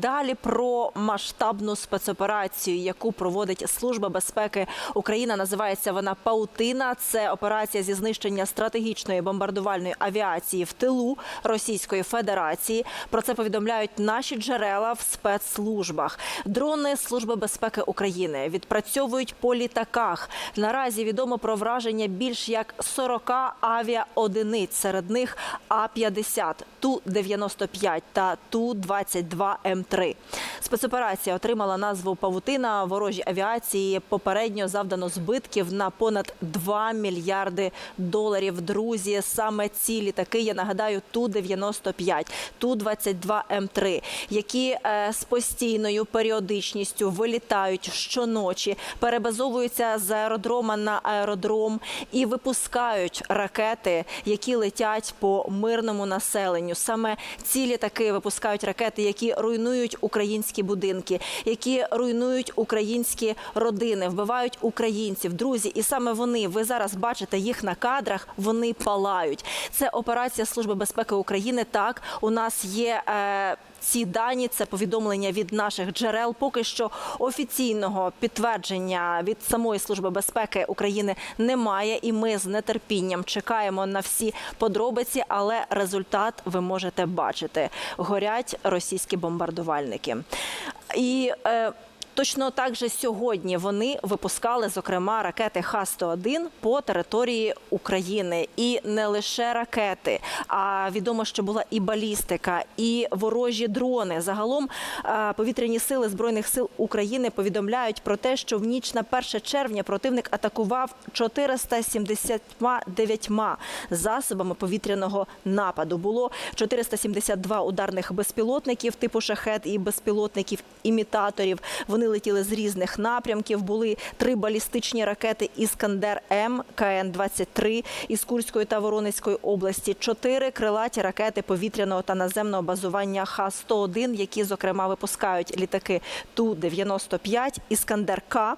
далі про масштабну спецоперацію, яку проводить Служба безпеки України. Називається вона Паутина. Це операція зі знищення стратегічної бомбардувальної авіації в тилу Російської Федерації. Про це повідомляють наші джерела в спецслужбах. Дрони Служби безпеки України відпрацьовують по літаках. Наразі відомо про враження більш як 40 авіаодиниць. Серед них А-50, Ту-95 та Ту-22М3. Спецоперація отримала назву Павутина. Ворожій авіації попередньо завдано збитків на понад 2 мільярди доларів. Друзі, саме ці літаки, я нагадаю, Ту-95, Ту-22М3, які е, з постійною періодичністю вилітають щоночі, перебазовуються з аеродрома на аеродром і випускають ракети, які летять по мирному населенню. Саме ці літаки випускають ракети, які руйнують українські будинки, які руйнують українські родини, вбивають українців, друзі. І саме вони, ви зараз бачите їх на кадрах. Вони палають. Це операція Служби безпеки України. Так, у нас є. Е, ці дані це повідомлення від наших джерел. Поки що офіційного підтвердження від самої служби безпеки України немає, і ми з нетерпінням чекаємо на всі подробиці. Але результат ви можете бачити: горять російські бомбардувальники. І е, Точно так же сьогодні вони випускали, зокрема, ракети Х-101 по території України. І не лише ракети, а відомо, що була і балістика, і ворожі дрони. Загалом е, повітряні сили збройних сил України повідомляють про те, що в ніч на 1 червня противник атакував 479 засобами повітряного нападу. Було 472 ударних безпілотників типу шахет і безпілотників імітаторів. Вони летіли з різних напрямків. Були три балістичні ракети Іскандер М КН 23 із Курської та Воронезької області, чотири крилаті ракети повітряного та наземного базування Х-101, які зокрема випускають літаки Ту-95, Іскандер К.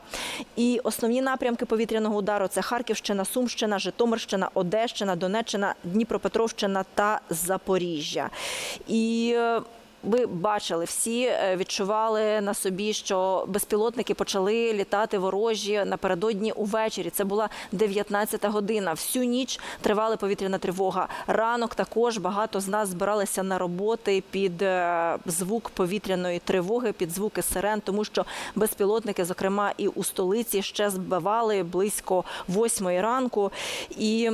І основні напрямки повітряного удару це Харківщина, Сумщина, Житомирщина, Одещина, Донеччина, Дніпропетровщина та Запоріжжя. І е, ви бачили, всі е, відчували на собі, що безпілотники почали літати ворожі напередодні увечері. Це була 19-та година. Всю ніч тривала повітряна тривога. Ранок також багато з нас збиралися на роботи під е, звук повітряної тривоги, під звуки сирен, тому що безпілотники, зокрема і у столиці, ще збивали близько восьмої ранку і.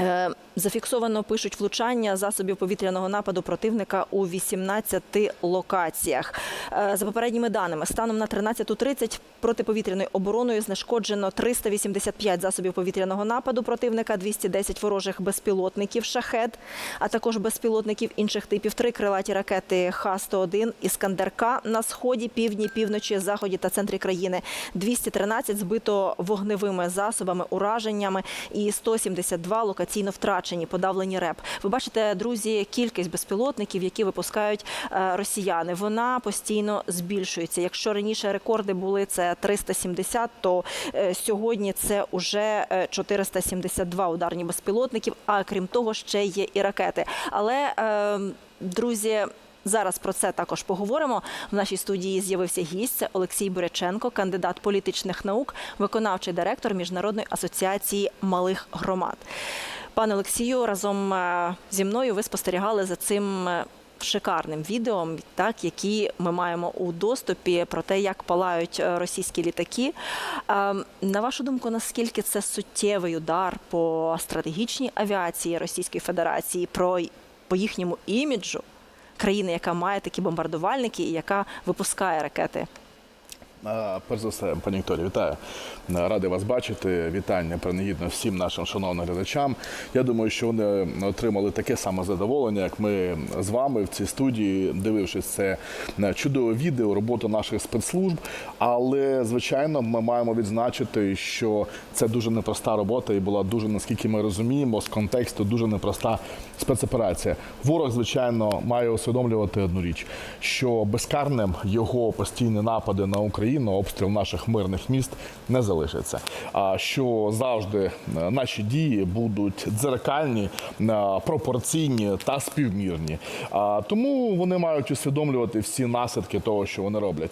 Е, Зафіксовано пишуть влучання засобів повітряного нападу противника у 18 локаціях. Е, За попередніми даними, станом на 13.30 протиповітряною обороною знешкоджено 385 засобів повітряного нападу противника, 210 ворожих безпілотників шахет, а також безпілотників інших типів. Три крилаті ракети Х-101 Іскандер-К на сході, півдні, півночі, заході та центрі країни. 213 збито вогневими засобами, ураженнями і 172 локаційно втрачені, подавлені РЕП. Ви бачите, друзі, кількість безпілотників, які випускають е, росіяни. Вона постійно збільшується. Якщо раніше рекорди були це 370, то е, сьогодні це уже е, 472 ударні безпілотників. А крім того, ще є і ракети. Але е, друзі. Зараз про це також поговоримо. В нашій студії з'явився гість це Олексій Буряченко, кандидат політичних наук, виконавчий директор Міжнародної асоціації малих громад. Пане Олексію, разом е, зі мною ви спостерігали за цим. е, Шикарним відео, так які ми маємо у доступі про те, як палають е, російські літаки. На вашу думку, наскільки це суттєвий удар по стратегічній авіації Російської Федерації, про по їхньому іміджу країни, яка має такі бомбардувальники і яка випускає ракети? Перш за все, пані Вікторія, вітаю. Радий вас бачити. Вітання принагідно всім нашим шановним глядачам. Я думаю, що вони отримали таке саме задоволення, як ми з вами в цій студії, дивившись це чудове відео, роботу наших спецслужб. Але, звичайно, ми маємо відзначити, що це дуже непроста робота і була дуже, наскільки ми розуміємо, з контексту дуже непроста спецоперація. Ворог, звичайно, має усвідомлювати одну річ, що безкарним його постійні напади на Україну. Україну, обстріл наших мирних міст не залишиться. А що завжди е, наші дії будуть дзеркальні, е, пропорційні та співмірні. Тому вони мають усвідомлювати всі наслідки того, що вони роблять.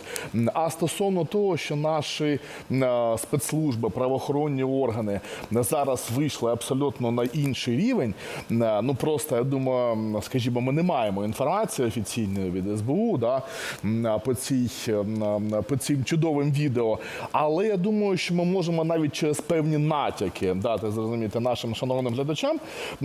А стосовно того, що наші е, спецслужби, правоохоронні органи зараз вийшли абсолютно на інший рівень. Ну просто я думаю, скажімо, ми не маємо інформації офіційної від СБУ да, по цій по цим чудовим відео. Але я думаю, що ми можемо навіть через певні натяки дати зрозуміти нашим шановним глядачам,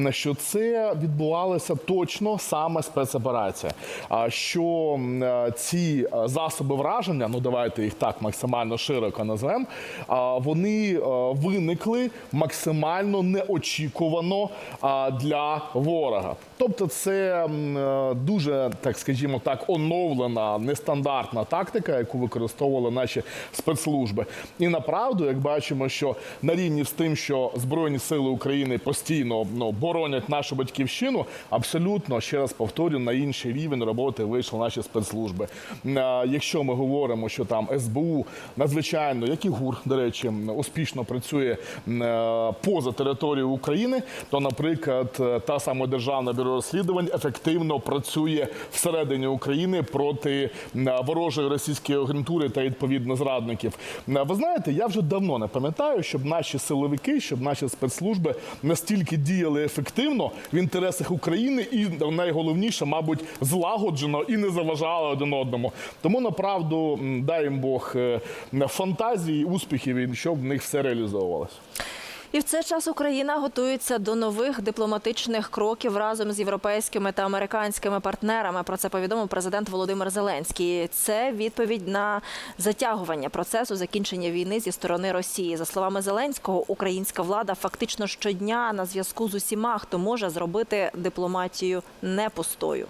що це відбувалося точно саме спецоперація. А що е, ці е, засоби враження, ну давайте їх так максимально широко назвемо, вони е, виникли максимально неочікувано для ворога. Тобто, це дуже, так скажімо так, оновлена нестандартна тактика, яку використовували наші спецслужби. І направду, як бачимо, що на рівні з тим, що Збройні сили України постійно ну, боронять нашу батьківщину, абсолютно ще раз повторю, на інший рівень роботи вийшли наші спецслужби. Е, Якщо ми говоримо, що там СБУ надзвичайно, як і ГУР, до речі, успішно працює е, поза територією України, то, наприклад, е, та сама Державна бюро розслідувань ефективно працює всередині України проти ворожої російської агентури та відповідно зрадників. Е, Ви знаєте, я вже давно не пам'ятаю, щоб наші силовики, щоб наші спецслужби настільки діяли ефективно в інтересах України і найголовніше, мабуть, злагоджено і не заважали один одному. Тому направду дай їм Бог е, фантазії, успіхів і щоб в них все реалізовувалося. І в цей час Україна готується до нових дипломатичних кроків разом з європейськими та американськими партнерами. Про це повідомив президент Володимир Зеленський. Це відповідь на затягування процесу закінчення війни зі сторони Росії. За словами Зеленського, українська влада фактично щодня на зв'язку з усіма, хто може зробити дипломатію не пустою.